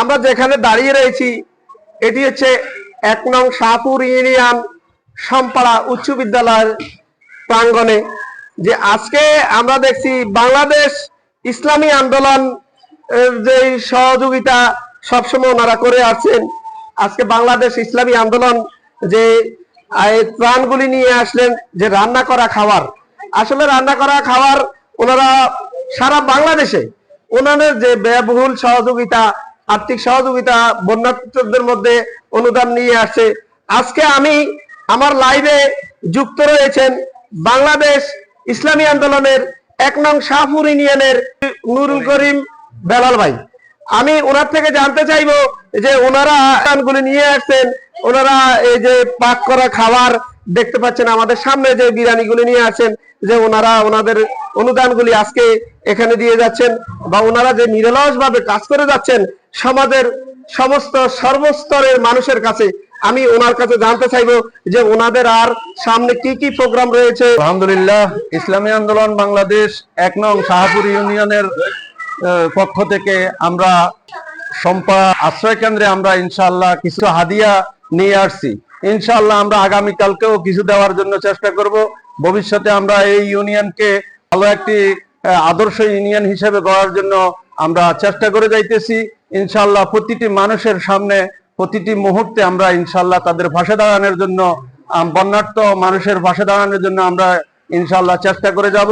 আমরা যেখানে দাঁড়িয়ে রয়েছি, এটি হচ্ছে এক নং শাহপুর ইউনিয়ন সম্পাড়া উচ্চ বিদ্যালয়ের প্রাঙ্গণে, যে আজকে আমরা দেখছি বাংলাদেশ ইসলামী আন্দোলন যে সহযোগিতা সবসময় ওনারা করে আসছেন। আজকে বাংলাদেশ ইসলামী আন্দোলন যে ত্রাণগুলি নিয়ে আসলেন, যে রান্না করা খাবার আসলে রান্না করা খাবার ওনারা সারা বাংলাদেশে, ওনাদের যে ব্যয়বহুল সহযোগিতা আর্থিক সহযোগিতা বন্যার্থীদের মধ্যে অনুদান নিয়ে আসছে আজকে আমি আমার লাইভে যুক্ত রয়েছেন বাংলাদেশ ইসলামী আন্দোলনের এক নং শাহপুর ইউনিয়নের নুরুল করিম বেলাল ভাই। আমি ওনার থেকে জানতে চাইব যে ওনারা গুলি নিয়ে আসছেন, ওনারা এই যে পাক করা খাবার দেখতে পাচ্ছেন আমাদের সামনে যে বিরিয়ানি গুলি নিয়ে আসছেন, যে ওনারা ওনাদের অনুদানগুলি আজকে এখানে দিয়ে যাচ্ছেন বা ওনারা যে নিরলস ভাবে কাজ করে যাচ্ছেন সমাজের সমস্ত সর্বস্তরের মানুষের কাছে আমি ওনার কাছে জানতে চাইব যে ওনাদের আর সামনে কি কি প্রোগ্রাম রয়েছে। আলহামদুলিল্লাহ, ইসলামী আন্দোলন বাংলাদেশ এক নং শাহপুর ইউনিয়নের পক্ষ থেকে আমরা সম্পা আশ্রয় কেন্দ্রে আমরা ইনশাআল্লাহ কিছু হাদিয়া নিয়ে আসছি। ইনশাআল্লাহ আমরা আগামীকালকেও কিছু দেওয়ার জন্য চেষ্টা করব। ভবিষ্যতে আমরা এই ইউনিয়নকে ভালো একটি আদর্শ ইউনিয়ন হিসেবে গড়ার জন্য আমরা চেষ্টা করে যাইতেছি। ইনশাআল্লাহ প্রতিটি মানুষের সামনে প্রতিটি মুহূর্তে আমরা ইনশাআল্লাহ তাদের পাশে দাঁড়ানোর জন্য বন্যার্থ মানুষের পাশে দাঁড়ানোর জন্য আমরা ইনশাআল্লাহ চেষ্টা করে যাব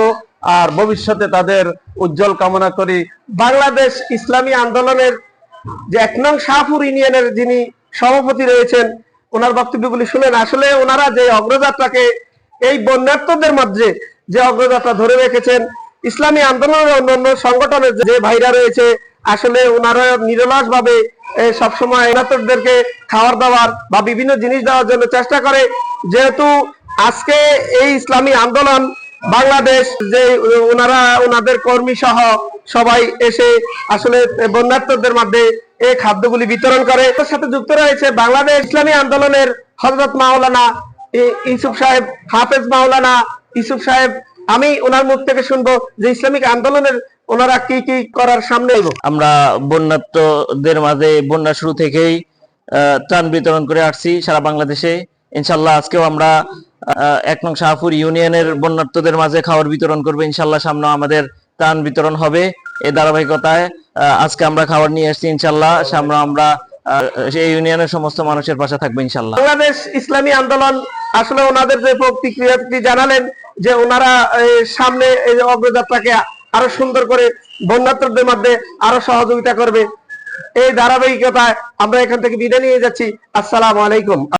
আর ভবিষ্যতে তাদের উজ্জ্বল কামনা করি। বাংলাদেশ ইসলামী আন্দোলনের যে এক নং শাহপুর ইউনিয়নের যিনি সভাপতি রয়েছেন, ওনার বক্তব্যগুলি শুনেন। আসলে ওনারা যে অগ্রযাত্রাকে, এই বন্যার্থদের মধ্যে যে অগ্রযাত্রা ধরে রেখেছেন, ইসলামী আন্দোলনের অন্যান্য সংগঠনের যে ভাইরা রয়েছে আসলে ওনারা নিরলস ভাবে সবসময় এনাতরদেরকে খাবার দাবার বা বিভিন্ন জিনিস দেওয়ার জন্য চেষ্টা করে। যেহেতু আজকে এই ইসলামী আন্দোলন বাংলাদেশ, যে ওনারা, ওনাদের কর্মী সহ সবাই এসে আসলে বন্যার্থদের মধ্যে এই খাদ্যগুলি বিতরণ করে। এর সাথে যুক্ত রয়েছে বাংলাদেশ ইসলামী আন্দোলনের হজরত মাওলানা ই- ইউসুফ সাহেব, হাফেজ মাওলানা ইউসুফ সাহেব। আমি ওনার মুখ থেকে শুনব যে ইসলামিক আন্দোলনের ওনারা কি কি করার সামনে আমরা বন্যাত্মদের মাঝে বন্যা শুরু থেকেই ত্রাণ বিতরণ করে আসছি সারা বাংলাদেশে। ইনশাল্লাহ আজকেও আমরা এক নং শাহপুর ইউনিয়নের বন্যার্থদের মাঝে খাবার বিতরণ করব। ইনশাল্লাহ সামনে আমাদের ত্রাণ বিতরণ হবে এই ধারাবাহিকতায়। আজকে আমরা খাবার নিয়ে আসছি ইনশাল্লাহ। সামনে আমরা সেই ইউনিয়নের সমস্ত মানুষের পাশে থাকব ইনশাল্লাহ। বাংলাদেশ ইসলামী আন্দোলন আসলে ওনাদের যে প্রতিক্রিয়াটি জানালেন যে ওনারা সামনে এই যে অগ্রযাত্রাকে আরও সুন্দর করে বন্যাত্রদের মধ্যে আরও সহযোগিতা করবে। এই ধারাবাহিকতায় আমরা এখান থেকে বিদায় নিয়ে যাচ্ছি। আসসালাম আলাইকুম।